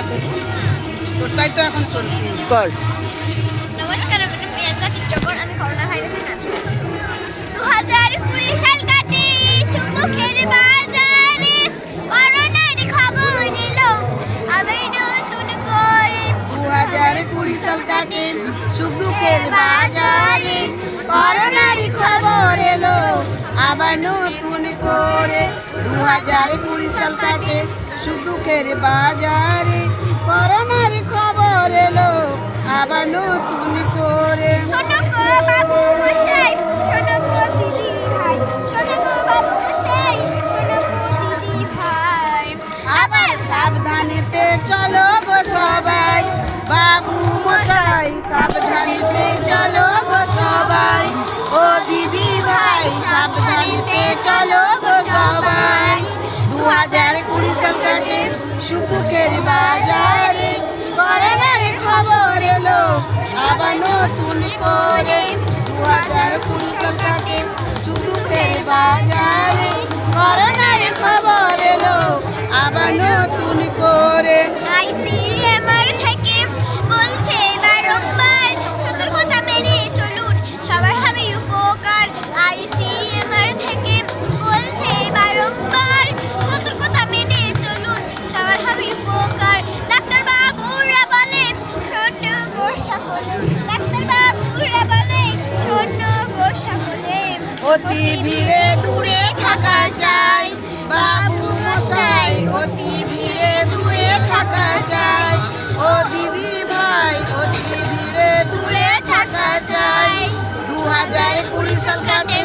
এত তোরটাই তো এখন চলছে। কর। নমস্কার আমি প্রিয়াঙ্কা চিত্রকর। আমি করোনা ভাইরাসের নাচ করছি। দু হাজার কুড়ি সাল কাটে সুখ বাজারে করোনার খবর এলো আবার নতুন করে দু হাজার কুড়ি সাল কাটে সুখ বাজারে। করোনারই খবর এলো। আবার নতুন করে দু হাজার কুড়ি সাল কাটে সুখ দুঃখের বাজারে? করোনারই খবর এলো আবার নতুন করে। শোনো গো বাবু মশাই শোনো গো দিদি ভাই শোনো গো বাবু মশাই শোনো গো দিদি ভাই। আবার সাবধানেতে চলো গো সবাই। বাবু মশাই সাবধানেতে চলো গো সবাই। ও দিদি ভাই সাবধানেতে চলো গো সবাই। অতি ভিড়ে দূরে থাকা যায়। বাবু মশাই, অতি ভিড়ে দূরে থাকা যায়। ও দিদি ভাই, অতি ভিড়ে দূরে থাকা যায়। দু হাজার কুড়ি সাল কাটে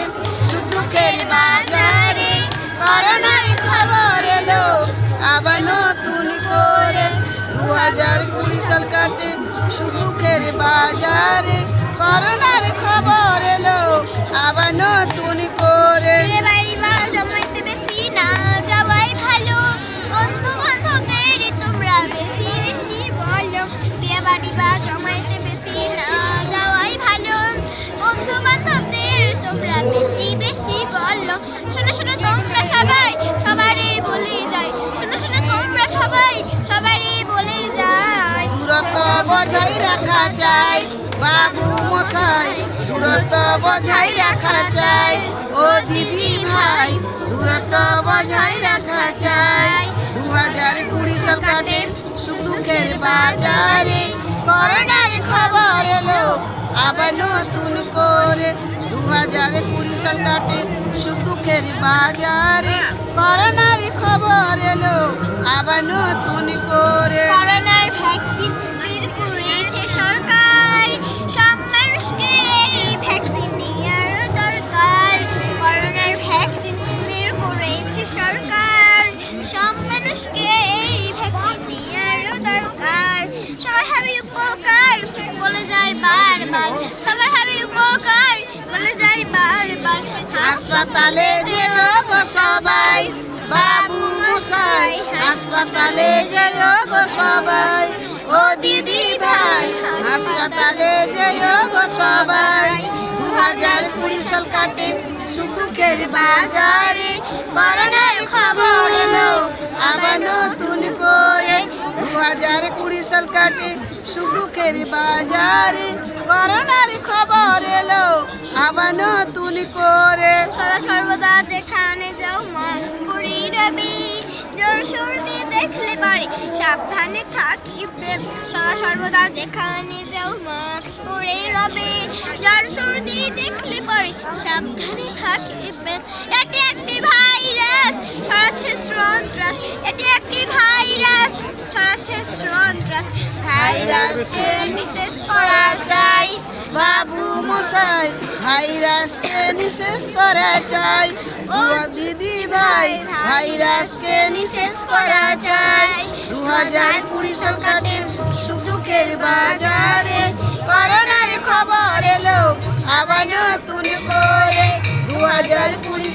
সুখ দুঃখের বাজারে। করোনার খবর এলো, আবার নতুন করে। দু হাজার কুড়ি সাল কাটে সুখ দুঃখের বাজারে। করোনার খবর এলো, আবার বজায় রাখা চাই বাবু মশাই, দূরত্ব বজায় রাখা চাই ও দিদি ভাই, দূরত্ব বজায় রাখা চাই দু হাজার কুড়ি সাল কাটে সুখ দুঃখের বাজারে। করোনার খবর এলো, আবার নতুন করে। দু হাজার কুড়ি সাল কাটে সুখ দুঃখের বাজারে। করোনার খবর এলো, আবার নতুন করে। করোনার ভ্যাকসিন সবার হবে উপকার। বলে যায় বারবার, হাসপাতালে যেও গো সবাই, বাবু মশাই, হাসপাতালে যেও গো সবাই, ও দিদি ভাই, হাসপাতালে যেও গো সবাই দু হাজার কুড়ি সাল কাটে সুখ দুঃখের বাজারে। করোনার খবর এলো, আবার কুড়ি সাল কাটে সুখ বাজারে। করোনার খবর এলো, আবার নতুন করে। সদা সর্বদা যেখানে যাও মাস্ক পরে রবি সর্দি দেখলে পারে, সাবধানে সদা সর্বদা যেখানে যাও মাস্ক পরে রবে সর্দি দেখলে পারে সাবধানে থাকিবে এটি একটি ভাইরাস, ছড়াচ্ছে সন্ত্রাস এটি একটি ভাইরাস, ছড়াচ্ছে সন্ত্রাস ভাইরাসকে নিঃশেষ করা যায়, বাবু মশাই। ভাইরাসকে নিঃশেষ করা যায় ও দিদি ভাই। ভাইরাসকে নিঃশেষ করা যায় দু হাজার কুড়ি সাল কাটে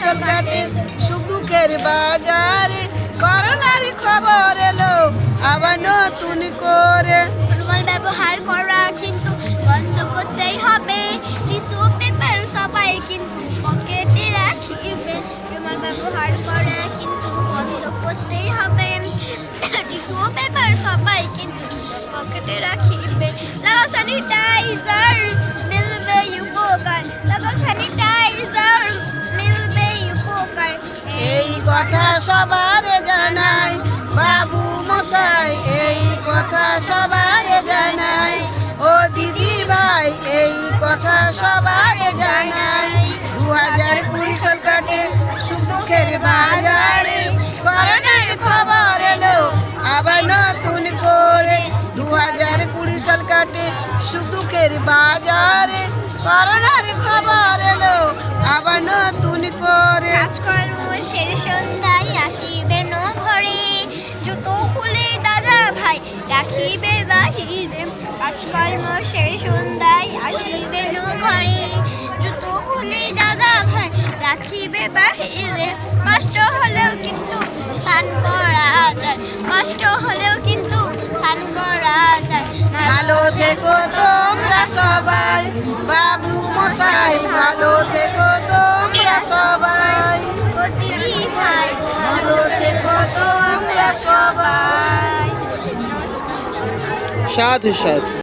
হাজার কুড়ি সাল কাটে সুখ দুঃখের বাজারে। করোনার খবর এলো আবার নতুন করে। রুমাল ব্যবহার করা কিন্তু বন্ধ করতেই হবে। টিস্যু পেপার সবাই কিন্তু পকেটে রাখিবে। রুমাল ব্যবহার করা কিন্তু বন্ধ করতেই হবে। টিস্যু পেপার সবাই কিন্তু পকেটে রাখিবে। লাগাও স্যানিটাইজার কথা সবার জানাই, বাবু মশাই, এই কথা সবার জানাই। ও দিদি ভাই, এই কথা সবার জানাই। দু হাজার কুড়ি সাল কাটে সুখ দুঃখের বাজারে। করোনার খবর এলো, আবার নতুন করে। দু হাজার কুড়ি সাল কাটে সুখ দুঃখের বাজারে। করোনার খবর এলো, আবার নতুন করে। সেরে সন্ধ্যায় আসিবে ন ঘরে। জুতো খুলে দাদা ভাই রাখিবে বাহিরে। কাজকর্ম সেরে সন্ধ্যায় আসিবে ন ঘরে। জুতো খুলে দাদা ভাই রাখিবে বাহিরে। কষ্ট হলেও কিন্তু স্নান করা যায়। কষ্ট হলেও কিন্তু স্নান করা যায়। ভালো থেকো তোমরা সবাই। বাবু মশাই সবাই। সাধু সাধু।